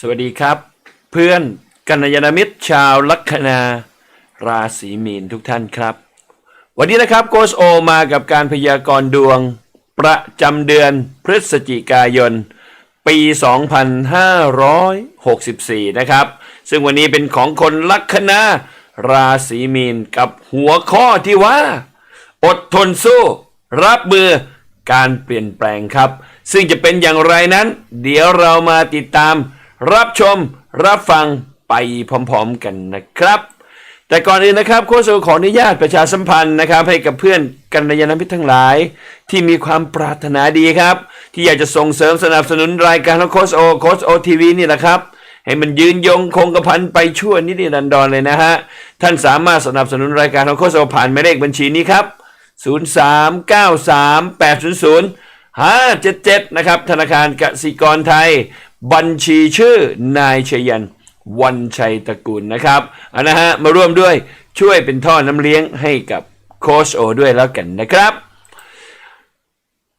สวัสดีครับ เพื่อนกัญยาณมิตรชาวลัคนาราศีมีนทุกท่านครับ วันนี้นะครับโกสโอมากับการพยากรณ์ดวง ประจำเดือนพฤศจิกายน ปี 2564 นะครับ ซึ่งวันนี้เป็นของคนลัคนาราศีมีนกับหัวข้อที่ว่า อดทนสู้ รับมือการเปลี่ยนแปลงครับ ซึ่งจะเป็นอย่างไรนั้น เดี๋ยวเรามาติดตาม รับชมรับฟังไปพร้อมๆกันนะครับ แต่ก่อนอื่นนะครับโค้ชโอขออนุญาตประชาสัมพันธ์นะครับ ให้กับเพื่อนกัลยาณมิตรทั้งหลาย ที่มีความปรารถนาดีครับ ที่อยากจะส่งเสริมสนับสนุนรายการของโค้ชโอโค้ชโอทีวีนี่แหละครับให้มันยืนยงคงกระพันไปชั่วนิดนันดรเลยนะฮะ ท่านสามารถสนับสนุนรายการของโค้ชโอผ่านหมายเลขบัญชีนี้ครับ 0393800577 นะครับ ธนาคารกสิกรไทย บัญชีชื่อนายชยันวันชัยตระกูลนะครับเอานะฮะมาร่วมด้วยช่วยเป็นท่อน้ำเลี้ยงให้กับโคชโอด้วยแล้วกันนะครับ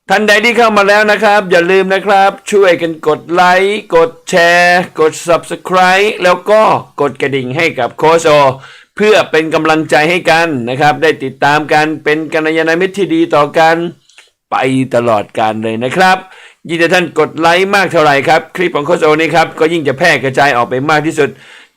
ท่านใดที่เข้ามาแล้วนะครับ อย่าลืมนะครับ ช่วยกันกดไลค์กดแชร์ กด Subscribe แล้วก็กดกระดิ่งให้กับโคชโอเพื่อเป็นกำลังใจให้กันนะครับ ได้ติดตามกันเป็นกัลยาณมิตรที่ดีต่อกันไปตลอดการเลยนะครับ ยิ่งถ้าท่านกดไลค์มากเท่าไหร่ครับ คลิปของโคชโอนี้ครับก็ยิ่งจะแพร่กระจายออกไปมากที่สุด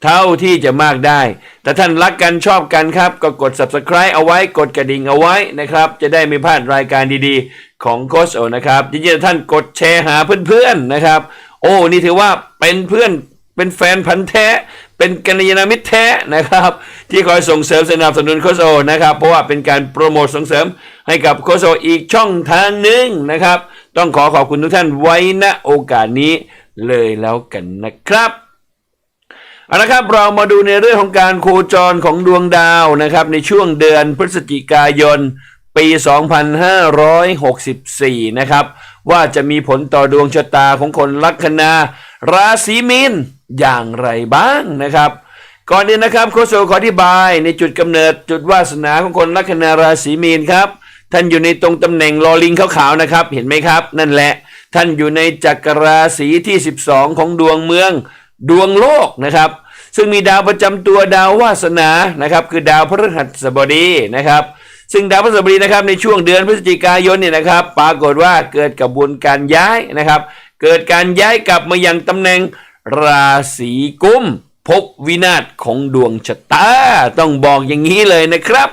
เท่าที่จะมากได้ แต่ท่านรักกันชอบกันครับ ก็กด subscribe เอาไว้กดกระดิ่งเอาไว้นะครับ จะได้ไม่พลาดรายการดีๆ ของโคชโอนะครับยิ่งถ้าท่านกดแชร์หาเพื่อนๆนะครับ โอ้นี่ถือว่าเป็นเพื่อนเป็นแฟนพันธ์แท้ เป็นกัลยาณมิตรแท้นะครับ ที่คอยส่งเสริมสนับสนุนโคชโอนะครับ เพราะว่าเป็นการโปรโมทส่งเสริมให้กับโคชโออีกช่องทางหนึ่งนะครับ ต้องขอขอบคุณทุกท่านไว้ณโอกาสนี้เลยแล้วกันนะครับเอาละครับเรามาดูในเรื่องของการโคจรของดวงดาวนะครับ ในช่วงเดือนพฤศจิกายน ปี 2564 นะครับ ว่าจะมีผลต่อดวงชะตาของคนลัคนาราศีมีนอย่างไรบ้างนะครับ ก่อนอื่นนะครับโคโซขออธิบายในจุดกำเนิดจุดวาสนาของคนลัคนาราศีมีนครับ ท่านอยู่ในตรงตำแหน่งลอลิงขาวๆนะครับ เห็นไหมครับ นั่นแหละ ท่านอยู่ในจักรราศีที่ 12 ของดวงเมืองดวงโลกนะครับ ซึ่งมีดาวประจำตัวดาววาสนานะครับ คือดาวพฤหัสบดีนะครับ ซึ่งดาวพฤหัสบดีนะครับในช่วงเดือนพฤศจิกายนเนี่ยนะครับ ปรากฏว่าเกิดกระบวนการย้ายนะครับ เกิดการย้ายกลับมายังตำแหน่งราศีกุมภพวินาศของดวงชะตา ต้องบอกอย่างนี้เลยนะครับ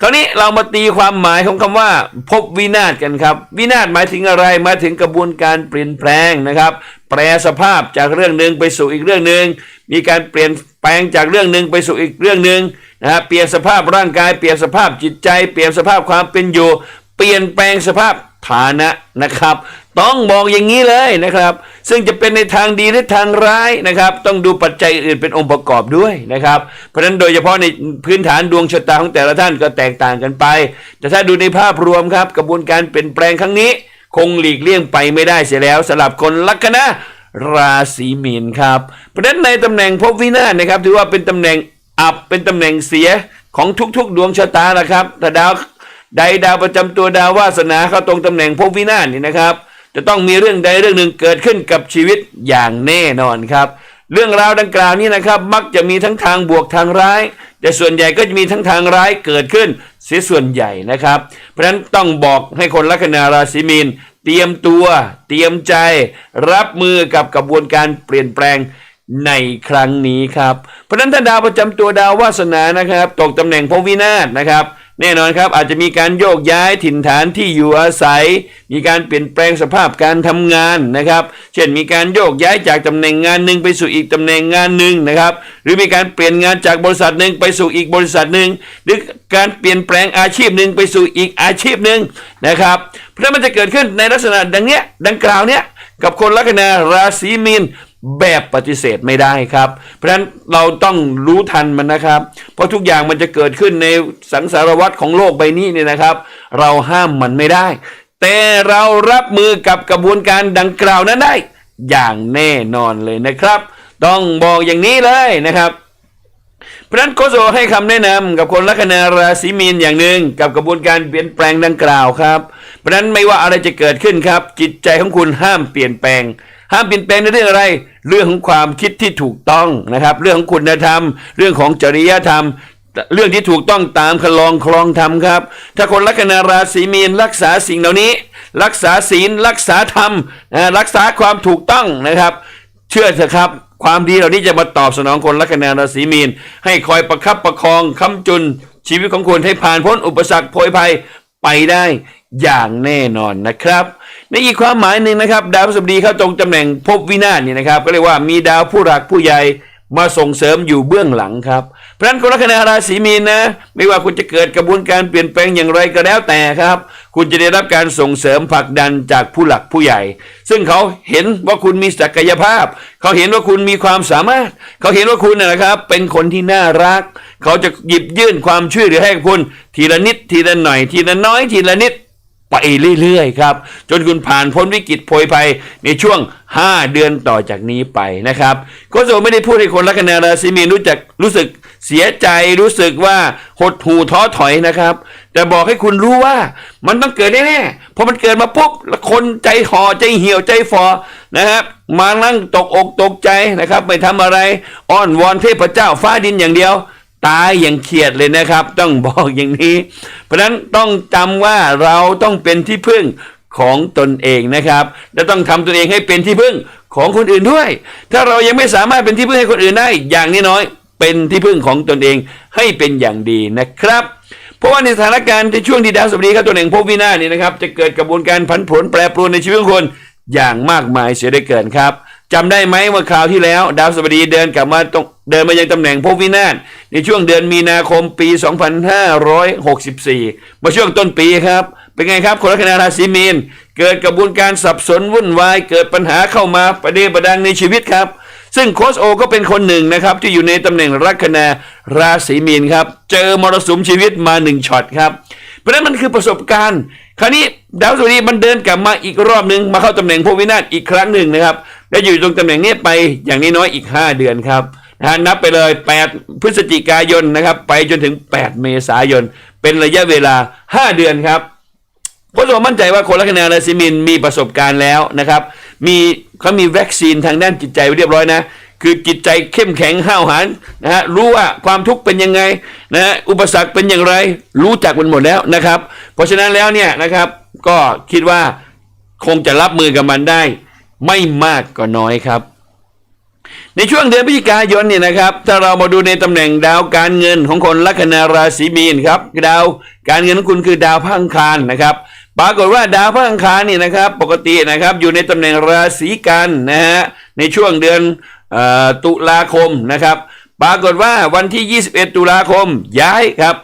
คราวนี้เรามาตีความหมายของคำว่า พบวินาศกันครับ วินาศหมายถึงอะไรหมายถึงกระบวนการเปลี่ยนแปลงนะครับ แปลสภาพจากเรื่องหนึ่งไปสู่อีกเรื่องหนึ่งมีการเปลี่ยนแปลงจากเรื่องหนึ่งไปสู่อีกเรื่องหนึ่งนะฮะเปลี่ยนสภาพร่างกายเปลี่ยนสภาพจิตใจ เปลี่ยนสภาพความเป็นอยู่ เปลี่ยนแปลงสภาพฐานะนะครับ ต้องบอกอย่างนี้เลยนะครับ ซึ่งจะเป็นในทางดีหรือทางร้ายนะครับ ต้องดูปัจจัยอื่นเป็นองค์ประกอบด้วยนะครับ เพราะฉะนั้นโดยเฉพาะในพื้นฐานดวงชะตาของแต่ละท่านก็แตกต่างกันไป แต่ถ้าดูในภาพรวมครับ กระบวนการเปลี่ยนแปลงครั้งนี้ คงหลีกเลี่ยงไปไม่ได้เสียแล้วสำหรับคนลัคนาราศีมีนครับเพราะฉะนั้นในตำแหน่งภพวินาศนะครับถือว่าเป็นตำแหน่งอับเป็นตำแหน่งเสียของทุกๆ ดวงชะตานะครับแต่ดาวใดดาวประจำตัวดาววาสนาเข้าตรงตำแหน่งภพวินาศนี่นะครับ จะต้องมีเรื่องใดเรื่องหนึ่งเกิดขึ้นกับชีวิตอย่างแน่นอนครับ เรื่องราวดังกล่าวนี้นะครับ มักจะมีทั้งทางบวกทางร้าย แต่ส่วนใหญ่ก็จะมีทั้งทางร้ายเกิดขึ้น เสียส่วนใหญ่นะครับ เพราะฉะนั้นต้องบอกให้คนลัคนาราศีมีนเตรียมตัว เตรียมใจ รับมือกับกระบวนการเปลี่ยนแปลงในครั้งนี้ครับ เพราะฉะนั้นถ้าดาวประจำตัวดาววาสนานะครับ ตกตำแหน่งพบวินาศนะครับ แน่นอนครับอาจจะมีการโยกย้ายถิ่นฐานที่อยู่อาศัย มีการเปลี่ยนแปลงสภาพการทำงานนะครับ เช่นมีการโยกย้ายจากตำแหน่งงานหนึ่งไปสู่อีกตำแหน่งงานหนึ่งนะครับ หรือมีการเปลี่ยนงานจากบริษัทหนึ่งไปสู่อีกบริษัทหนึ่งหรือการเปลี่ยนแปลงอาชีพหนึ่งไปสู่อีกอาชีพหนึ่งนะครับเพราะมันจะเกิดขึ้นในลักษณะดังเนี้ยดังกล่าวเนี้ยกับคนลัคนาราศีมีน แบบปฏิเสธไม่ได้ครับ เพราะฉะนั้นเราต้องรู้ทันมันนะครับ เพราะทุกอย่างมันจะเกิดขึ้นในสังสารวัฏของโลกใบนี้เนี่ยนะครับ เราห้ามมันไม่ได้ แต่เรารับมือกับกระบวนการดังกล่าวนั้นได้ อย่างแน่นอนเลยนะครับ ต้องบอกอย่างนี้เลยนะครับเพราะนั้นโคโซให้คำแนะนำกับคนลัคนาราศีมีนอย่างหนึ่งกับกระบวนการเปลี่ยนแปลงดังกล่าวครับ เพราะนั้นไม่ว่าอะไรจะเกิดขึ้นครับ จิตใจของคุณห้ามเปลี่ยนแปลง ห้ามเปลี่ยนแปลงในเรื่องอะไร เรื่องของความคิดที่ถูกต้องนะครับ เรื่องของคุณธรรม เรื่องของจริยธรรม เรื่องที่ถูกต้องตามคลองครองธรรมครับ ถ้าคนลัคนาราศีมีนรักษาสิ่งเหล่านี้ รักษาศีลรักษาธรรมรักษาความถูกต้องนะครับ เชื่อเถอะครับความดีเหล่านี้จะมาตอบสนองคนลัคนาราศีมีน ให้คอยประคับประคองค้ำจุนชีวิตของคุณให้ผ่านพ้นอุปสรรคโพยภัยไปได้ อย่างแน่นอนนะครับ ในอีกความหมายหนึ่งนะครับ ดาวพฤหัสบดีเข้าตรงตำแหน่งภพวินาศนี่นะครับ ก็เรียกว่ามีดาวผู้หลักผู้ใหญ่มาส่งเสริมอยู่เบื้องหลังครับ เพราะฉะนั้นคนลัคนาราศีมีนนะ ไม่ว่าคุณจะเกิดกระบวนการเปลี่ยนแปลงอย่างไรก็แล้วแต่ครับ คุณจะได้รับการส่งเสริมผลักดันจากผู้หลักผู้ใหญ่ ซึ่งเขาเห็นว่าคุณมีศักยภาพ เขาเห็นว่าคุณมีความสามารถ เขาเห็นว่าคุณนะครับ เป็นคนที่น่ารัก เขาจะหยิบยื่นความช่วยเหลือให้คุณทีละนิดทีละหน่อย ทีละน้อยทีละนิด ไปเรื่อยๆครับ จนคุณผ่านพ้นวิกฤตโพยภัยในช่วง 5 เดือนต่อจากนี้ไปนะครับโคชโซไม่ได้พูดให้คนลัคนาราศีมีนรู้จักรู้สึกเสียใจรู้สึกว่าหดหู่ท้อถอยนะครับ แต่บอกให้คุณรู้ว่ามันต้องเกิดแน่ๆพอมันเกิดมาปุ๊บแล้วคนใจห่อใจเหี่ยวใจฟอนะครับมานั่งตกอกตกใจนะครับ ไม่ทำอะไร อ้อนวอนเทพเจ้าฟ้าดินอย่างเดียว ตายอย่างเครียดเลยนะครับ ต้องบอกอย่างนี้ เพราะฉะนั้นต้องจำว่าเราต้องเป็นที่พึ่งของตนเองนะครับ และต้องทำตนเองให้เป็นที่พึ่งของคนอื่นด้วย ถ้าเรายังไม่สามารถเป็นที่พึ่งให้คนอื่นได้ อย่างน้อยๆเป็นที่พึ่งของตนเองให้เป็นอย่างดีนะครับ เพราะว่าในสถานการณ์ในช่วงที่ดาวสุบดีเข้าตัวหนึ่งพบวินาศนี่นะครับ จะเกิดกระบวนการผันผวนแปรปรวนในชีวิตของคนอย่างมากมายเสียได้เกินครับ จำได้ไหมว่าคราวที่แล้ว ดาวสบดีเดินกลับมาตรงเดินมายังตำแหน่งพบวินาศในช่วงเดือนมีนาคมปี 2564 มาช่วงต้นปีครับ เป็นไงครับคนลัคนาราศีมีน เกิดกระบวนการสับสนวุ่นวาย เกิดปัญหาเข้ามาประเดประดังในชีวิตครับ ซึ่งโคชโอก็เป็นคนหนึ่งนะครับ ที่อยู่ในตำแหน่งลัคนาราศีมีนครับ เจอมรสุมชีวิตมาหนึ่งช็อตครับเพราะนั้นมันคือประสบการณ์ คราวนี้ดาวสุรีมันเดินกลับมาอีกรอบหนึ่งมาเข้าตำแหน่งพววินาศอีกครั้งหนึ่งนะครับ และอยู่ตรงตำแหน่งนี้ไปอย่างน้นอยอีก 5 เดือนครับนะนับไปเลย 8 พฤศจิกายนนะครับ ไปจนถึง 8 เมษายน เป็นระยะเวลา 5 เดือนครับเพราะเรามั่นใจว่าคนลัคนาราศีมีนมีประสบการณ์แล้วนะครับ มีเขามีวัคซีนทางด้านจิตใจไว้เรียบร้อยนะคือจิตใจเข้มแข็งห้าวหาญนะฮะรู้ว่าความทุกข์เป็นยังไงนะฮะอุปสรรคเป็นอย่างไร รู้จักมันหมดแล้วนะครับ เพราะฉะนั้นแล้วเนี่ยนะครับก็คิดว่าคงจะรับมือกับมันได้ ไม่มากก็น้อยครับ ในช่วงเดือนพฤศจิกายนเนี่ยนะครับ ถ้าเรามาดูในตำแหน่งดาวการเงินของคนลัคนาราศีมีนครับดาวการเงินของคุณคือดาวพังคารนะครับปรากฏว่าดาวพระอังคารนี่นะครับปกตินะครับอยู่ในตำแหน่งราศีกันนะฮะในช่วงเดือนออตุลาคมนะครับ ปรากฏว่าวันที่ 21 ตุลาคมย้ายครับ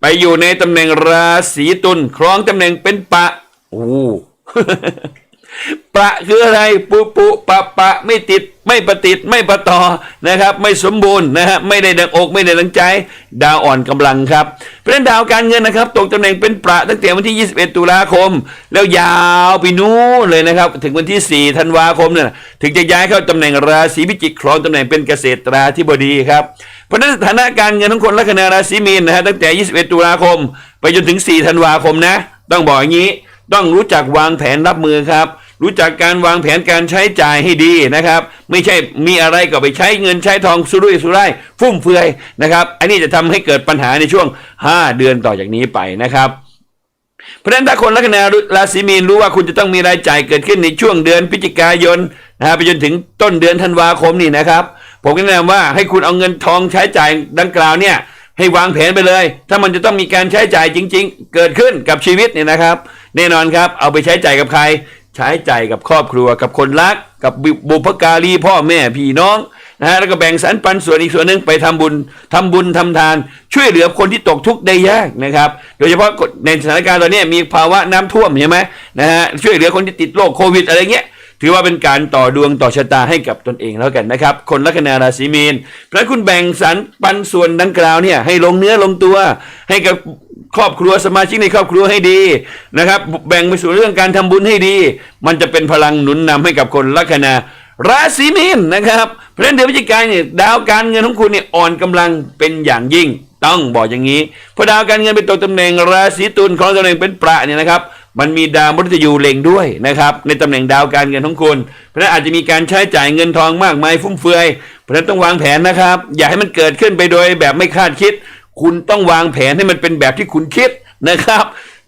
ไปอยู่ในตำแหน่งราศีตุลครองตำแหน่งเป็นปะโอ้ ประคืออะไรปุปุปะปะไม่ติดไม่ประติดไม่ประต่อนะครับ ไม่สมบูรณ์นะฮะไม่ได้ดังอกไม่ได้ดังใจ ดาวอ่อนกำลังครับ เพราะฉะนั้นดาวการเงินนะครับ ตกตำแหน่งเป็นประตั้งแต่วันที่ 21 ตุลาคม แล้วยาวไปนู้นเลยนะครับ ถึงวันที่ 4 ธันวาคมเนี่ยถึงจะย้ายเข้าตำแหน่งราศีพิจิกครองตำแหน่งเป็นเกษตราธิบดีครับเพราะฉะนั้นสถานะการเงินของคนลัคนาราศีมีนนะฮะตั้งแต่ 21 ตุลาคม ไปจนถึง 4 ธันวาคมนะ ต้องบอกอย่างนี้ ต้องรู้จักวางแผนรับมือครับ รู้จักการวางแผนการใช้จ่ายให้ดีนะครับ ไม่ใช่มีอะไรก็ไปใช้เงินใช้ทองสุรุ่ยสุร่ายฟุ่มเฟือยนะครับ อันนี้จะทำให้เกิดปัญหาในช่วง 5 เดือนต่อจากนี้ไปนะครับเพราะฉะนั้นถ้าคนลัคนาราศีมีนรู้ว่าคุณจะต้องมีรายจ่ายเกิดขึ้นในช่วงเดือนพฤศจิกายนนะฮะไปจนถึงต้นเดือนธันวาคมนี่นะครับ ผมแนะนำว่าให้คุณเอาเงินทองใช้จ่ายดังกล่าวเนี่ยให้วางแผนไปเลย ถ้ามันจะต้องมีการใช้จ่ายจริง ๆ เกิดขึ้นกับชีวิตเนี่ยนะครับ แน่นอนครับ เอาไปใช้จ่ายกับใคร ใช้ใจกับครอบครัวกับคนรัก กับบุพการีพ่อแม่พี่น้องนะฮะแล้วก็แบ่งสรรปันส่วนอีกส่วนหนึ่งไปทำบุญทำบุญทำทาน ช่วยเหลือคนที่ตกทุกข์ได้ยากนะครับ โดยเฉพาะในสถานการณ์ตอนนี้มีภาวะน้ำท่วมใช่ไหมนะฮะช่วยเหลือคนที่ติดโรคโควิดอะไรเงี้ยถือว่าเป็นการต่อดวงต่อชะตาให้กับตนเองแล้วกันนะครับ คนลัคนาราศีมีนพระคุณแบ่งสรรปันส่วนดังกล่าวเนี่ยให้ลงเนื้อลงตัว ให้กับ ครอบครัวสมาชิกในครอบครัวให้ดีนะครับ แบ่งไปสู่เรื่องการทำบุญให้ดี มันจะเป็นพลังหนุนนำให้กับคนลัคนาราศีมีนนะครับเพราะฉะนั้นเดือนพฤศจิกายนเนี่ยดาวการเงินของคุณเนี่ยอ่อนกำลังเป็นอย่างยิ่ง ต้องบอกอย่างนี้เพราะดาวการเงินเป็นตัวตำแหน่งราศีตุลของตำแหน่งเป็นประเนี่ยนะครับมันมีดาวมฤตยูเล็งด้วยนะครับในตำแหน่งดาวการเงินของคุณเพราะนั้นอาจจะมีการใช้จ่ายเงินทองมากมายฟุ่มเฟือย เพราะนั้นต้องวางแผนนะครับ อย่าให้มันเกิดขึ้นไปโดยแบบไม่คาดคิด คุณต้องวางแผนให้มันเป็นแบบที่คุณคิดนะครับ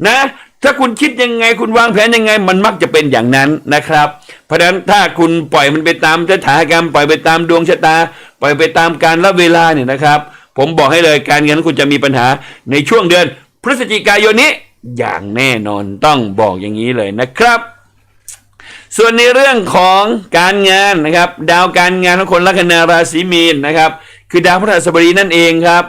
นะถ้าคุณคิดยังไง คุณวางแผนยังไง มันมักจะเป็นอย่างนั้นนะครับ เพราะฉะนั้นถ้าคุณปล่อยมันไปตามสถานการณ์ปล่อยไปตามดวงชะตา ปล่อยไปตามการละเวลาเนี่ยนะครับ ผมบอกให้เลยการเงินคุณจะมีปัญหาในช่วงเดือน พฤศจิกายนนี้อย่างแน่นอนต้องบอกอย่างนี้เลยนะครับ ส่วนในเรื่องของการงานนะครับ ดาวการงานของคนลัคนาราศีมีนนะครับ คือดาวพฤหัสบดีนั่นเองครับ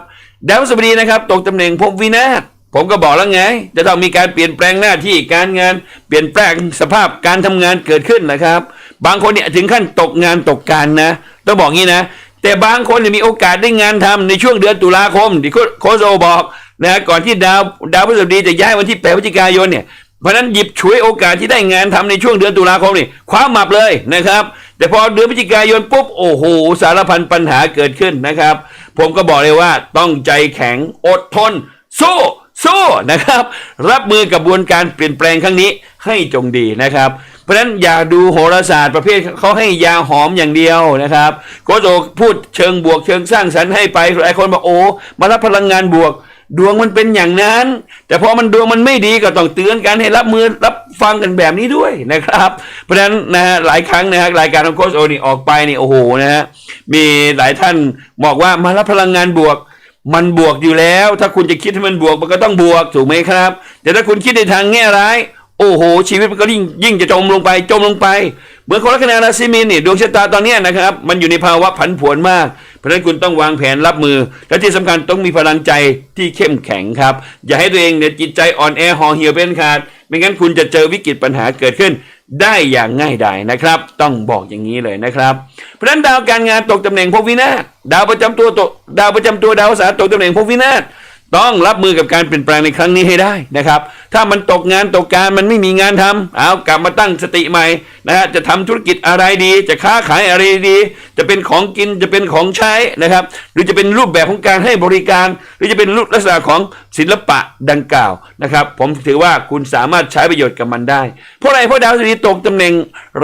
ดาวสบดีนะครับ ตกตำแหน่งภพวินาศผมก็บอกแล้วไง จะต้องมีการเปลี่ยนแปลงหน้าที่การงาน เปลี่ยนแปลงสภาพการทำงานเกิดขึ้นนะครับ บางคนเนี่ยถึงขั้นตกงานตกการนะ ต้องบอกงี้นะ แต่บางคนเนี่ยมีโอกาสได้งานทำในช่วงเดือนตุลาคมที่โคโซบอกนะก่อนที่ดาวดาวพฤหัสบดีจะย้ายวันที่8พฤศจิกายนเนี่ยเพราะนั้นหยิบฉวยโอกาสที่ได้งานทำในช่วงเดือนตุลาคมนี่คว้าหมับเลยนะครับ แต่พอเดือนพฤศจิกายนปุ๊บโอ้โหสารพันปัญหาเกิดขึ้นนะครับ ผมก็บอกเลยว่าต้องใจแข็งอดทน สู้สู้นะครับ รับมือกับกระบวนการเปลี่ยนแปลงครั้งนี้ให้จงดีนะครับ เพราะฉะนั้นอย่าดูโหราศาสตร์ประเภทเขาให้ยาหอมอย่างเดียวนะครับโกโจพูดเชิงบวกเชิงสร้างสรรค์ให้ไปหลายคนบอกโอ้มารับพลังงานบวก ดวงมันเป็นอย่างนั้น แต่พอมันดวงมันไม่ดีก็ต้องเตือนกันให้รับมือรับ ฟังกันแบบนี้ด้วยนะครับ เพราะฉะนั้นนะฮะหลายครั้งนะฮะรายการของโคชโอนี่ออกไปนี่โอ้โหนะฮะมีหลายท่านบอกว่ามารับพลังงานบวก มันบวกอยู่แล้ว ถ้าคุณจะคิดให้มันบวกมันก็ต้องบวกถูกไหมครับ แต่ถ้าคุณคิดในทางแง่ร้าย โอ้โห ชีวิตมันก็ยิ่งยิ่งจะจมลงไปจมลงไปเหมือนคนลัคนาราศีมีนนี่ดวงชะตาตอนนี้นะครับ มันอยู่ในภาวะผันผวนมาก เพราะฉะนั้นคุณต้องวางแผนรับมือ และที่สำคัญต้องมีพลังใจที่เข้มแข็งครับ อย่าให้ตัวเองเนี่ยจิตใจอ่อนแอห่อเหี่ยวเป็นขาด ไม่งั้นคุณจะเจอวิกฤตปัญหาเกิดขึ้นได้อย่างง่ายดายนะครับ ต้องบอกอย่างนี้เลยนะครับ เพราะฉะนั้นดาวการงานตกตำแหน่งพวินาศดาวประจำตัวตกดาวประจำตัวดาวสาร์ตกตำแหน่งภพวินาศ ต้องรับมือกับการเปลี่ยนแปลงในครั้งนี้ให้ได้นะครับ ถ้ามันตกงานตกการมันไม่มีงานทำเอากลับมาตั้งสติใหม่นะฮะจะทำธุรกิจอะไรดี จะค้าขายอะไรดี จะเป็นของกินจะเป็นของใช้นะครับ หรือจะเป็นรูปแบบของการให้บริการ หรือจะเป็นรูปลักษณะของศิลปะดังกล่าวนะครับ ผมถือว่าคุณสามารถใช้ประโยชน์กับมันได้ เพราะอะไรเพราะดาวศุกร์ตกตำแหน่ง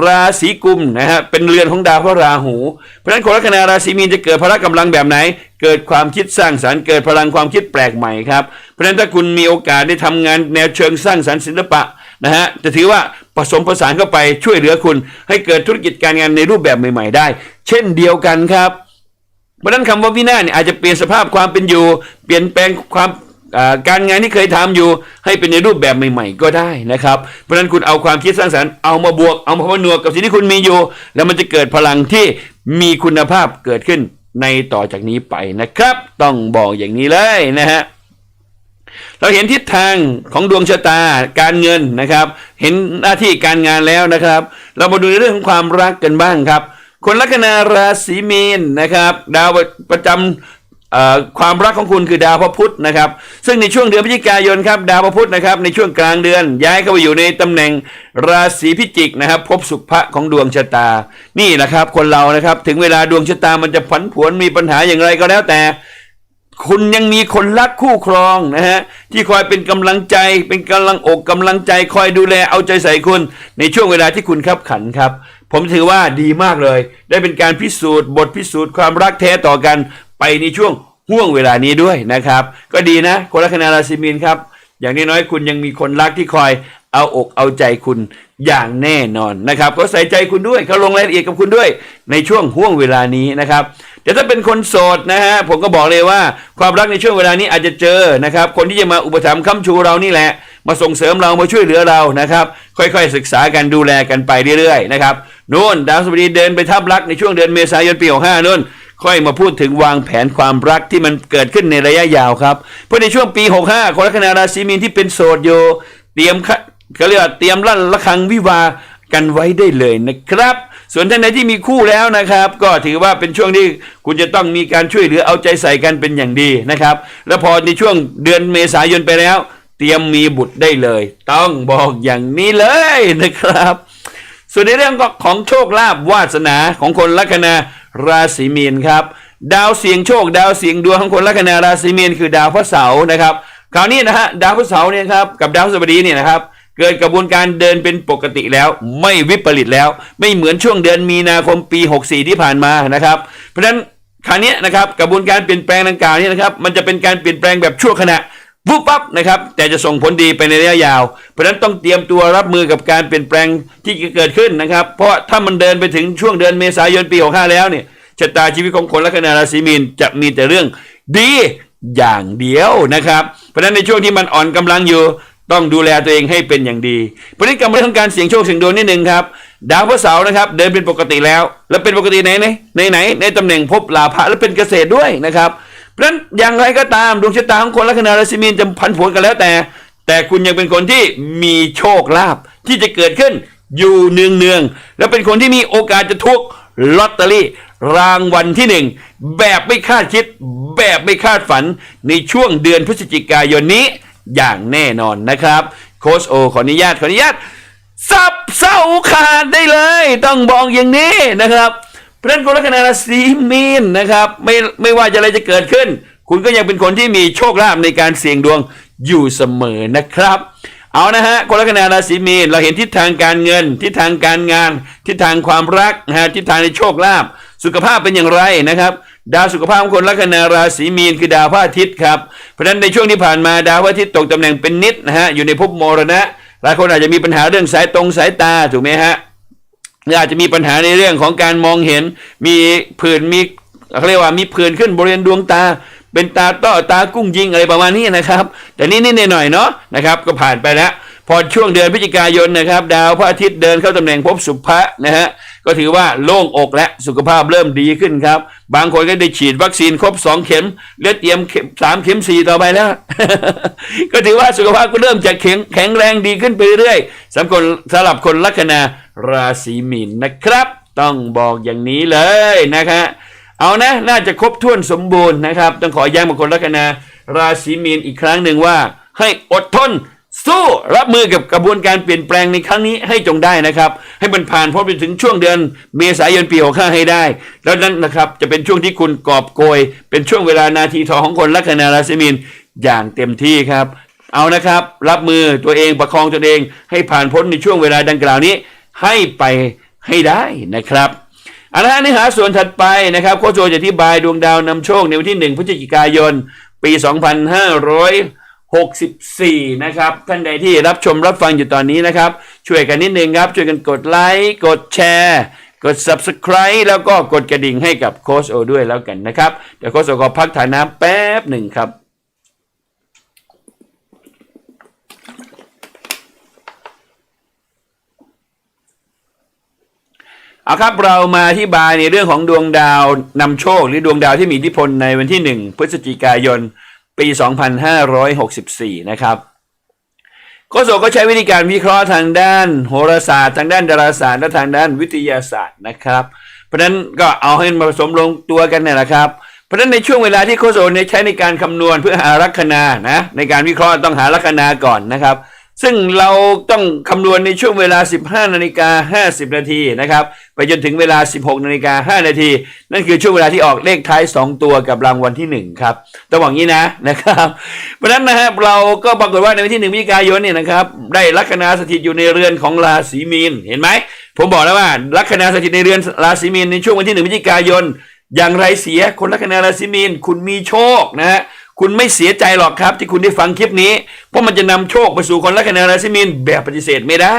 ราศีกุมนะฮะเป็นเรือนของดาวพระราหู เพราะฉะนั้นคนลัคนาราศีมีนจะเกิดพละกำลังแบบไหนเกิดความคิดสร้างสรรค์เกิดพลังความคิดแปลกใหม่ครับ เพราะฉะนั้นถ้าคุณมีโอกาสได้ทำงานแนวเชิงสร้างสรรค์ศิลปะนะฮะจะถือว่าผสมผสานเข้าไปช่วยเหลือคุณ ให้เกิดธุรกิจการงานในรูปแบบใหม่ ๆ ได้ เช่นเดียวกันครับเพราะนั้นคำว่าวินาศเนี่ยอาจจะเปลี่ยนสภาพความเป็นอยู่ เปลี่ยนแปลงความการงานที่เคยทำอยู่ให้เป็นในรูปแบบใหม่ ๆ ก็ได้นะครับ เพราะฉะนั้นคุณเอาความคิดสร้างสรรค์เอามาบวกเอามาผนวกกับสิ่งที่คุณมีอยู่ แล้วมันจะเกิดพลังที่มีคุณภาพเกิดขึ้น ในต่อจากนี้ไปนะครับ ต้องบอกอย่างนี้เลยนะฮะเราเห็นทิศทางของดวงชะตาการเงินนะครับ เห็นหน้าที่การงานแล้วนะครับ เรามาดูในเรื่องของความรักกันบ้างครับ คนลัคนาราศีมีนนะครับ ดาวประจำ ความรักของคุณคือดาวพระพุธนะครับ ซึ่งในช่วงเดือนพฤศจิกายนครับดาวพระพุธนะครับในช่วงกลางเดือน ย้ายเข้าไปอยู่ในตำแหน่งราศีพิจิกนะครับ พบสุภะของดวงชะตา นี่แหละครับ คนเรานะครับ ถึงเวลาดวงชะตามันจะผันผวนมีปัญหาอย่างไรก็แล้วแต่ คุณยังมีคนรักคู่ครองนะฮะที่คอยเป็นกำลังใจ เป็นกำลังอกกำลังใจ คอยดูแลเอาใจใส่คุณ ในช่วงเวลาที่คุณขับขันครับผมถือว่าดีมากเลย ได้เป็นการพิสูจน์บทพิสูจน์ความรักแท้ต่อกัน ไปในช่วงห่วงเวลานี้ด้วยนะครับ ก็ดีนะ คนลัคนาราศีมีนครับ อย่างน้อยๆคุณยังมีคนรักที่คอยเอาอกเอาใจคุณอย่างแน่นอนนะครับเขาใส่ใจคุณด้วยเขาลงรายละเอียดกับคุณด้วย ในช่วงห่วงเวลานี้นะครับแต่ถ้าเป็นคนโสดนะฮะผมก็บอกเลยว่า ความรักในช่วงเวลานี้อาจจะเจอนะครับ คนที่จะมาอุปถัมภ์ค้ำชูเรานี่แหละ มาส่งเสริมเรามาช่วยเหลือเรานะครับ ค่อยๆศึกษากันดูแลกันไปเรื่อยๆนะครับนู่นดาวสุบดีเดินไปทับรักในช่วงเดือนเมษายนปี65นู่น ค่อยมาพูดถึงวางแผนความรักที่มันเกิดขึ้นในระยะยาวครับ เพราะในช่วงปี 65 คนลัคนาราศีมีนที่เป็นโสดอยู่เตรียมเขาเรียกว่าเตรียมลั่นระฆังวิวากันไว้ได้เลยนะครับ ส่วนท่านใดที่มีคู่แล้วนะครับ ก็ถือว่าเป็นช่วงที่คุณจะต้องมีการช่วยเหลือเอาใจใส่กันเป็นอย่างดีนะครับ แล้วพอในช่วงเดือนเมษายนไปแล้ว เตรียมมีบุตรได้เลย ต้องบอกอย่างนี้เลยนะครับ ส่วนในเรื่องของโชคลาภวาสนาของคนลัคนา ราศีมีนครับ ดาวเสียงโชค ดาวเสียงดวงของคนลัคนาราศีมีนคือดาวพระเสาร์นะครับ คราวนี้นะฮะดาวพระเสาร์เนี่ยครับกับดาวสบดีเนี่ยนะครับเกิดกระบวนการเดินเป็นปกติแล้ว ไม่วิปริตแล้ว ไม่เหมือนช่วงเดือนมีนาคมปี 64 ที่ผ่านมานะครับ เพราะฉะนั้นคราวนี้นะครับกระบวนการเปลี่ยนแปลงดังกล่าวนี้นะครับมันจะเป็นการเปลี่ยนแปลงแบบชั่วขณะ วุบปั๊บนะครับ แต่จะส่งผลดีไปในระยะยาว เพราะฉะนั้นต้องเตรียมตัวรับมือกับการเปลี่ยนแปลงที่จะเกิดขึ้นนะครับ เพราะถ้ามันเดินไปถึงช่วงเดือนเมษายนปี65แล้วเนี่ยชะตาชีวิตของคนลัคนาราศีมีนจะมีแต่เรื่องดีอย่างเดียวนะครับ เพราะฉะนั้นในช่วงที่มันอ่อนกำลังอยู่ต้องดูแลตัวเองให้เป็นอย่างดีเพราะนั้นกำลังของการเสี่ยงโชคเสี่ยงดวงนิดหนึ่งครับดาวพระเสาร์นะครับ เดินเป็นปกติแล้ว แล้วเป็นปกติไหนไหนในไหนในตำแหน่งภพลาภะและเป็นเกษตรด้วยนะครับ เพราะฉะนั้นอย่างไรก็ตามดวงชะตาของคนลัคนาราศีมีนจะพันผวนกันแล้วแต่ แต่คุณยังเป็นคนที่มีโชคลาภที่จะเกิดขึ้นอยู่เนืองเนืองๆและเป็นคนที่มีโอกาสจะทุกลอตเตอรี่รางวัลที่หนึ่งแบบไม่คาดคิด แบบไม่คาดฝันในช่วงเดือนพฤศจิกายนนี้อย่างแน่นอนนะครับ โคชโอขออนุญาตขออนุญาตสับเศร้าขาดได้เลย ต้องบอกอย่างนี้นะครับ เพราะฉะนั้นคนลัคนาราศีมีนนะครับ ไม่ไม่ว่าจะอะไรจะเกิดขึ้น คุณก็ยังเป็นคนที่มีโชคลาภในการเสี่ยงดวงอยู่เสมอนะครับ เอานะฮะคนลัคนาราศีมีนเราเห็นทิศทางการเงินทิศทางการงานทิศทางความรักนะฮะทิศทางในโชคลาภสุขภาพเป็นอย่างไรนะครับดาวสุขภาพของคนลัคนาราศีมีนคือดาวพระอาทิตย์ครับ เพราะฉะนั้นในช่วงที่ผ่านมาดาวพระอาทิตย์ตกตำแหน่งเป็นนิดนะฮะอยู่ในภพมรณะหลายคนอาจจะมีปัญหาเรื่องสายตรงสายตาถูกไหมฮะ หรืออาจจะมีปัญหาในเรื่องของการมองเห็น มีผื่นมีเขาเรียกว่ามีผื่นขึ้นบริเวณดวงตา เป็นตาต้อตากุ้งยิงอะไรประมาณนี้นะครับ แต่นี่นี่หน่อยเนาะนะครับ ก็ผ่านไปแล้ว พอช่วงเดือนพฤศจิกายนนะครับ ดาวพระอาทิตย์เดินเข้าตำแหน่งภพสุภะนะฮะก็ถือว่าโล่งอกและสุขภาพเริ่มดีขึ้นครับ บางคนก็ได้ฉีดวัคซีนครบ 2 เข็มเหลือเตรียมเข็มสามเข็มสี่ต่อไปแล้ว ก็ถือว่าสุขภาพก็เริ่มจะแข็งแข็งแรงดีขึ้นไปเรื่อยๆสำหรับคนลัคนา ราศีมีนนะครับ ต้องบอกอย่างนี้เลยนะคะเอานะน่าจะครบถ้วนสมบูรณ์นะครับ ต้องขอย้ำกับคนลัคนาราศีมีนอีกครั้งหนึ่งว่า ให้อดทนสู้รับมือกับกระบวนการเปลี่ยนแปลงในครั้งนี้ให้จงได้นะครับ ให้มันผ่านพ้นไปถึงช่วงเดือนเมษายนปี65ให้ได้ แล้วนั้นนะครับจะเป็นช่วงที่คุณกอบโกย เป็นช่วงเวลานาทีทองของคนลัคนาราศีมีนอย่างเต็มที่ครับ เอานะครับ รับมือตัวเองประคองตัวเอง ให้ผ่านพ้นในช่วงเวลาดังกล่าวนี้ ให้ไปให้ได้นะครับอาละฮะเนื้อหาส่วนถัดไปนะครับโคชโจจะอธิบายดวงดาวนำโชคในวันที่ 1พฤศจิกายน ปี 2564 นะครับ ท่านใดที่รับชมรับฟังอยู่ตอนนี้นะครับ ช่วยกันนิดนึงครับ ช่วยกันกดไลค์กดแชร์กด subscribe แล้วก็กดกระดิ่งให้กับโคชโอด้วยแล้วกันนะครับ เดี๋ยวโคชโอขอพักถ่ายน้ำแป๊บหนึ่งครับ เอาครับเรามาอธิบายในเรื่องของดวงดาวนำโชคหรือดวงดาวที่มีอิทธิพลในวันที่ 1 พฤศจิกายน ปี 2564 นะครับโกโซก็ใช้วิธีการวิเคราะห์ทางด้านโหราศาสตร์ ทางด้านดาราศาสตร์และทางด้านวิทยาศาสตร์นะครับ เพราะฉะนั้นก็เอาให้มาผสมลงตัวกันเนี่ยแหละครับ เพราะฉะนั้นในช่วงเวลาที่โคโซเนี่ยใช้ในการคำนวณเพื่อหาลัคนานะในการวิเคราะห์ต้องหาลัคนาก่อนนะครับ ซึ่งเราต้องคำนวณในช่วงเวลา 15นาฬิกา50 นาทีนะครับไปจนถึงเวลา 16นาฬิกา5นาที นั่นคือช่วงเวลาที่ออกเลขท้าย 2 ตัวกับรางวัลที่ 1 ครับต้องบอกงี้นะนะครับเพราะนั้นนะครับเราก็ปรากฏว่าในวันที่1พฤศจิกายนเนี่ยนะครับได้ลัคนาสถิตอยู่ในเรือนของราศีมีนเห็นไหมผมบอกแล้วว่าลัคนาสถิตในเรือนราศีมีนในช่วงวันที่1พฤศจิกายนอย่างไรเสียคนลัคนาราศีมีนคุณมีโชคนะฮะ คุณไม่เสียใจหรอกครับที่คุณได้ฟังคลิปนี้ เพราะมันจะนำโชคไปสู่คนลัคนาราศีมีนแบบปฏิเสธไม่ได้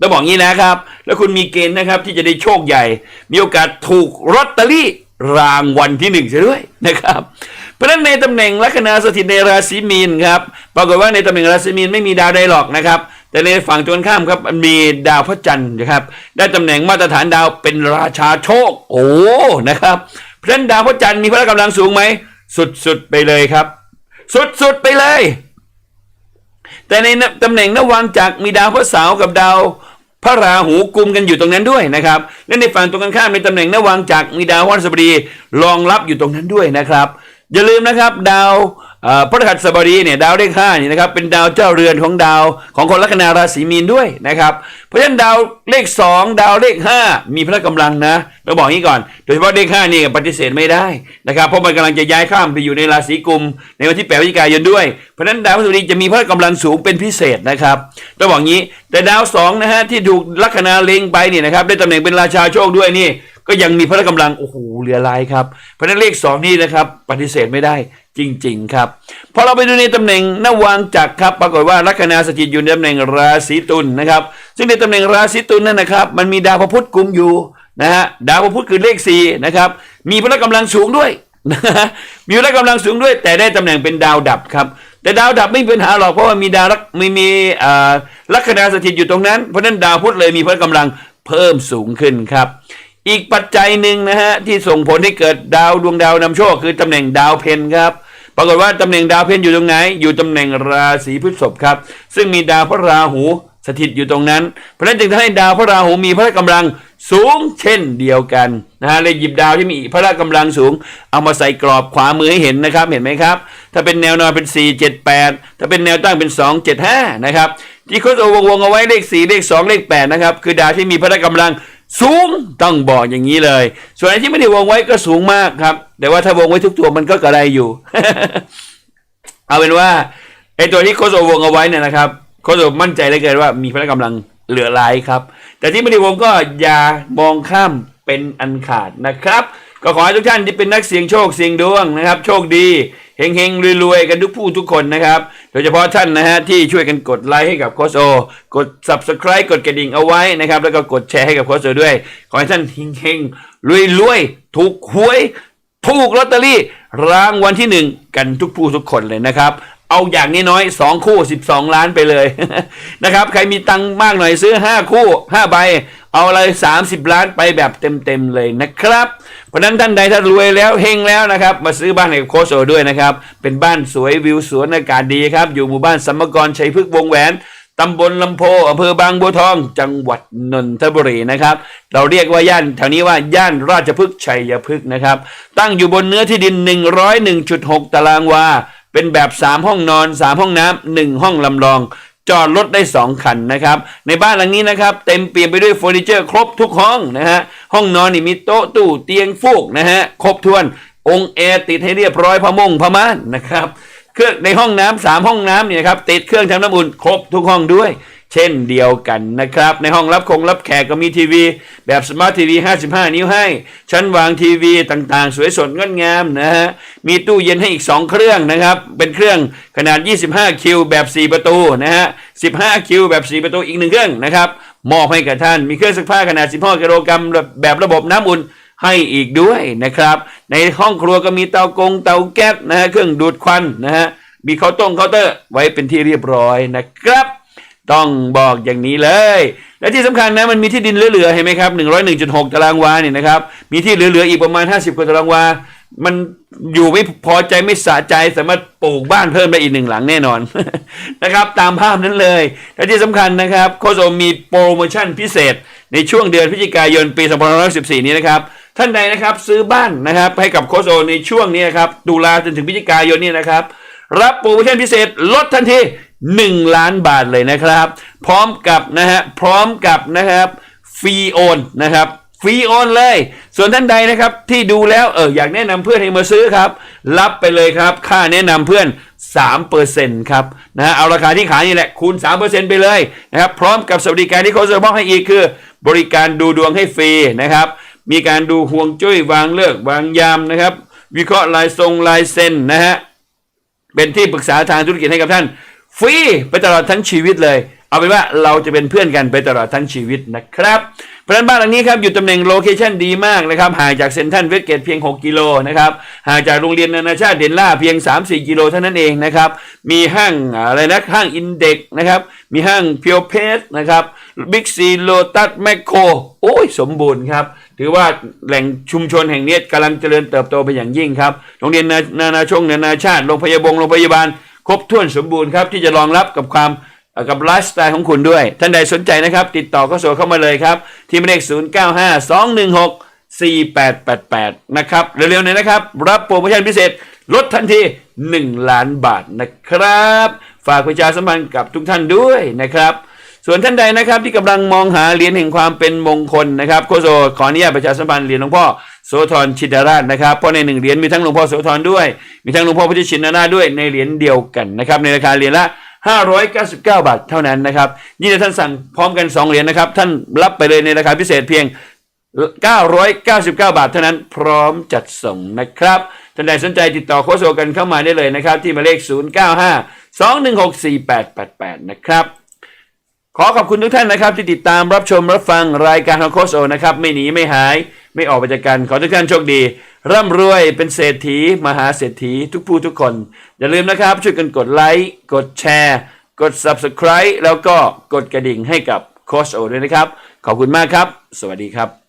ต้องบอกงี้นะครับ แล้วคุณมีเกณฑ์นะครับที่จะได้โชคใหญ่ มีโอกาสถูกลอตเตอรี่รางวัลที่หนึ่งเสียด้วยนะครับ เพราะฉะนั้นในตำแหน่งลัคนาสถิตในราศีมีนครับ ปรากฏว่าในตำแหน่งราศีมีนไม่มีดาวใดหรอกนะครับ แต่ในฝั่งตรงกันข้ามครับมันมีดาวพระจันทร์นะครับ ได้ตำแหน่งมาตรฐานดาวเป็นราชาโชค โอ้ นะครับ เพราะฉะนั้นดาวพระจันทร์มีพละกำลังสูงไหม สุดๆไปเลยครับ สุดๆไปเลย แต่ในตำแหน่งนวังจักรมีดาวพระเสาร์กับดาวพระราหูกุมกันอยู่ตรงนั้นด้วยนะครับและในฝั่งตรงกันข้ามในตำแหน่งนวังจักรมีดาวพฤหัสบดีรองรับอยู่ตรงนั้นด้วยนะครับ อย่าลืมนะครับ ดาว เอ่อพฤหัสบดีเนี่ยดาวเลขห้านี่นะครับเป็นดาวเจ้าเรือนของดาวของคนลัคนาราศีมีนด้วยนะครับเพราะฉะนั้นดาวเลขสองดาวเลขห้ามีพละกำลังนะเราบอกงี้ก่อนโดยเฉพาะเลขห้านี่ปฏิเสธไม่ได้นะครับเพราะมันกำลังจะย้ายข้ามไปอยู่ในราศีกุมในวันที่8พฤศจิกายนด้วยเพราะฉะนั้นดาวพฤหัสบดีจะมีพละกำลังสูงเป็นพิเศษนะครับต้องบอกงี้แต่ดาวสองนะฮะที่ถูกลัคนาเล็งไปเนี่ยนะครับได้ตำแหน่งเป็นราชาโชคด้วยนี่ ก็ยังมีพละกำลังโอ้โหเหลือลายครับเพราะนั้นเลขสองนี่นะครับ ปฏิเสธไม่ได้จริง ๆ ครับพอเราไปดูในตำแหน่งนวางจักรครับ ปรากฏว่าลัคนาสถิตอยู่ในตำแหน่งราศีตุลนะครับ ซึ่งในตำแหน่งราศีตุลนั่นนะครับ มันมีดาวพระพุธกุมอยู่นะฮะดาวพระพุธคือเลขสี่นะครับมีพละกำลังสูงด้วยนะมีพละกำลังสูงด้วย แต่ได้ตำแหน่งเป็นดาวดับครับแต่ดาวดับไม่มีปัญหาหรอกเพราะว่ามีดาวไม่มีลัคนาสถิตอยู่ตรงนั้นเพราะฉะนั้นดาวพุธเลยมีพละกำลังเพิ่มสูงขึ้นครับ อีกปัจจัยหนึ่งนะฮะที่ส่งผลให้เกิดดาวดวงดาวนำโชคคือตำแหน่งดาวเพนครับ ปรากฏว่าตำแหน่งดาวเพนอยู่ตรงไหน อยู่ตำแหน่งราศีพฤษภครับ ซึ่งมีดาวพระราหูสถิตอยู่ตรงนั้น เพราะฉะนั้นจึงทำให้ดาวพระราหูมีพระกำลังสูงเช่นเดียวกันนะฮะเลยหยิบดาวที่มีพระกำลังสูง เอามาใส่กรอบขวามือให้เห็นนะครับ เห็นไหมครับ ถ้าเป็นแนวนอนเป็น 4 7 8 ถ้าเป็นแนวตั้งเป็น 2 7 5 นะครับ ที่เขาจะวงๆเอาไว้เลข 4 เลข 2 เลข 8 นะครับ คือดาวที่มีพระกำลัง สูงต้องบอกอย่างนี้เลย ส่วนไอ้ที่ไม่ได้วงไว้ก็สูงมากครับ แต่ว่าถ้าวงไว้ทุกตัวมันก็กระไรอยู่ เอาเป็นว่าไอ้ตัวที่โคโซวงเอาไว้เนี่ยนะครับโคโซมั่นใจเหลยเกินว่ามีพละกำลังเหลือหลายครับ แต่ที่ไม่ได้วงก็อย่ามองข้ามเป็นอันขาดนะครับ ก็ขอให้ทุกท่านที่เป็นนักเสี่ยงโชคเสี่ยงดวงนะครับ โชคดีเฮงๆรวยๆกันทุกผู้ทุกคนนะครับ โดยเฉพาะท่านนะฮะที่ช่วยกันกดไลค์ให้กับโคโซกด subscribe กดกระดิ่งเอาไว้นะครับ แล้วก็กดแชร์ให้กับโคโซด้วย ขอให้ท่านเฮงๆรวยๆถูกหวย ถูกลอตเตอรี่รางวัลที่หนึ่งกันทุกผู้ทุกคนเลยนะครับ เอาอย่างนี้น้อยๆสองคู่12ล้านไปเลยนะครับ ใครมีตังค์มากหน่อยซื้อ5คู่5ใบ เอาอะไร30ล้านไปแบบเต็มๆเลยนะครับ เพราะนั้นท่านใดถ้ารวยแล้วเฮงแล้วนะครับ มาซื้อบ้านให้โคชโอด้วยนะครับ เป็นบ้านสวยวิวสวนอากาศดีครับ อยู่หมู่บ้านสัมมกรชัยพฤกษ์วงแหวนตำบลลำโพอำเภอบางบัวทอง จังหวัดนนทบุรีนะครับ เราเรียกว่าย่านแถวนี้ว่าย่านราชพฤกษ์ชัยพฤกษ์นะครับ ตั้งอยู่บนเนื้อที่ดิน 101.6 ตารางวา เป็นแบบ3ห้องนอน3ห้องน้ำ1ห้องลำลองจอดรถได้2คันนะครับ ในบ้านหลังนี้นะครับ เต็มเปี่ยมไปด้วยเฟอร์นิเจอร์ครบทุกห้องนะฮะ ห้องนอนนี่มีโต๊ะตู้เตียงฟูกนะฮะ ครบถ้วน องค์แอร์ติดให้เรียบร้อยพะมงพม่านนะครับ เครื่องในห้องน้ำสามห้องน้ำเนี่ยนะครับติดเครื่องทำน้ำอุ่นครบทุกห้องด้วย เช่นเดียวกันนะครับ ในห้องรับคงรับแขกก็มีทีวี แบบสมาร์ททีวี 55 นิ้วให้ ชั้นวางทีวีต่างๆ สวยสดงดงามนะฮะ มีตู้เย็นให้อีก 2 เครื่องนะครับ เป็นเครื่องขนาด 25 คิวแบบ 4 ประตูนะฮะ 15 คิวแบบ 4 ประตูอีกหนึ่งเครื่องนะครับ มอบให้กับท่าน มีเครื่องซักผ้าขนาด 15 กิโลกรัมแบบระบบน้ำอุ่นให้อีกด้วยนะครับ ในห้องครัวก็มีเตากงเตาแก๊สนะฮะ เครื่องดูดควันนะฮะ มีเคาน์ต้งเคาน์เตอร์ไว้เป็นที่เรียบร้อยนะครับ ต้องบอกอย่างนี้เลย และที่สำคัญนะมันมีที่ดินเหลือๆเห็นไหมครับ101.6ตารางวาเนี่ยนะครับ มีที่เหลือๆอีกประมาณ50กว่าตารางวา มันอยู่ไม่พอใจไม่สะใจสามารถปลูกบ้านเพิ่มได้อีกหนึ่งหลังแน่นอนนะครับ ตามภาพนั้นเลย และที่สำคัญนะครับโคโซมีโปรโมชั่นพิเศษ ในช่วงเดือนพฤศจิกายนปี2514 นี้นะครับท่านใดนะครับซื้อบ้านนะครับให้กับโคโซในช่วงนี้นะครับตุลาจนถึงพฤศจิกายนนี้นะครับรับโปรโมชั่นพิเศษลดทันที 1 ล้านบาทเลยนะครับ พร้อมกับนะฮะพร้อมกับนะครับฟรีโอนนะครับฟรีโอนเลย ส่วนท่านใดนะครับที่ดูแล้วเอออยากแนะนำเพื่อนให้มาซื้อครับ รับไปเลยครับ ค่าแนะนำเพื่อน3%ครับนะฮะเอาราคาที่ขายนี่แหละคูณ 3%ไปเลยนะครับพร้อมกับสวัสดิการที่เขาจะมอบให้อีกคือ บริการดูดวงให้ฟรีนะครับ มีการดูห่วงจุ้ยวางเลิกวางยามนะครับ วิเคราะห์ลายทรงลายเซ็นนะฮะเป็นที่ปรึกษาทางธุรกิจให้กับท่าน ฟรีไปตลอดทั้งชีวิตเลย เอาเป็นว่าเราจะเป็นเพื่อนกันไปตลอดทั้งชีวิตนะครับเพราะนั้นบ้านหลังนี้ครับอยู่ตำแหน่งโลเคชันดีมากนะครับห่างจากเซ็นทรัลเวสเกตเพียง 6 กิโลนะครับห่างจากโรงเรียนนานาชาติเดนล่าเพียง 3-4 กิโลเท่านั้นเองนะครับมีห้างอะไรนะห้างอินเด็กนะครับมีห้างเพียวเพสนะครับบิ๊กซีโลตัสแมคโครโอ้ยสมบูรณ์ครับถือว่าแหล่งชุมชนแห่งนี้กำลังเจริญเติบโตไปอย่างยิ่งครับโรงเรียนนานานาชงนานาชาติโรงพยาบาลโรงพยาบาล ครบถ้วนสมบูรณ์ครับ ที่จะรองรับกับความกับไลฟ์สไตล์ของคุณด้วย ท่านใดสนใจนะครับ ติดต่อก็โสเข้ามาเลยครับ ที่หมายเลข 0 9 5 2 1 6 4 8 8 8 นะครับ เร็วๆนี้นะครับ รับโปรโมชั่นพิเศษ ลดทันที 1 ล้านบาทนะครับ ฝากประชาสัมพันธ์กับทุกท่านด้วยนะครับ ส่วนท่านใดนะครับที่กำลังมองหาเหรียญแห่งความเป็นมงคลนะครับโคโซขออนุญาตประชาสัมพันธ์เหรียญหลวงพ่อ โสธรชินราชนะครับ เพราะในหนึ่งเหรียญมีทั้งหลวงพ่อโสธรด้วย มีทั้งหลวงพ่อพุทธชินราชด้วยในเหรียญเดียวกันนะครับ ในราคาเหรียญละ 599 บาทเท่านั้นนะครับยิ่งถ้าท่านสั่งพร้อมกัน 2 เหรียญนะครับ ท่านรับไปเลยในราคาพิเศษเพียง 999 บาทเท่านั้นพร้อมจัดส่งนะครับท่านใดสนใจติดต่อโคชโซกันเข้ามาได้เลยนะครับ ที่หมายเลข 095 216 4888 นะครับ ขอขอบคุณทุกท่านนะครับที่ติดตามรับชมรับฟังรายการของโคชโอนะครับไม่หนีไม่หายไม่ออกไปจากกันขอทุกท่านโชคดี ร่ำรวยเป็นเศรษฐี มหาเศรษฐีทุกผู้ทุกคน อย่าลืมนะครับ ช่วยกันกดไลค์กดแชร์ กด Subscribe แล้วก็กดกระดิ่งให้กับโคชโอด้วยนะครับ ขอบคุณมากครับ สวัสดีครับ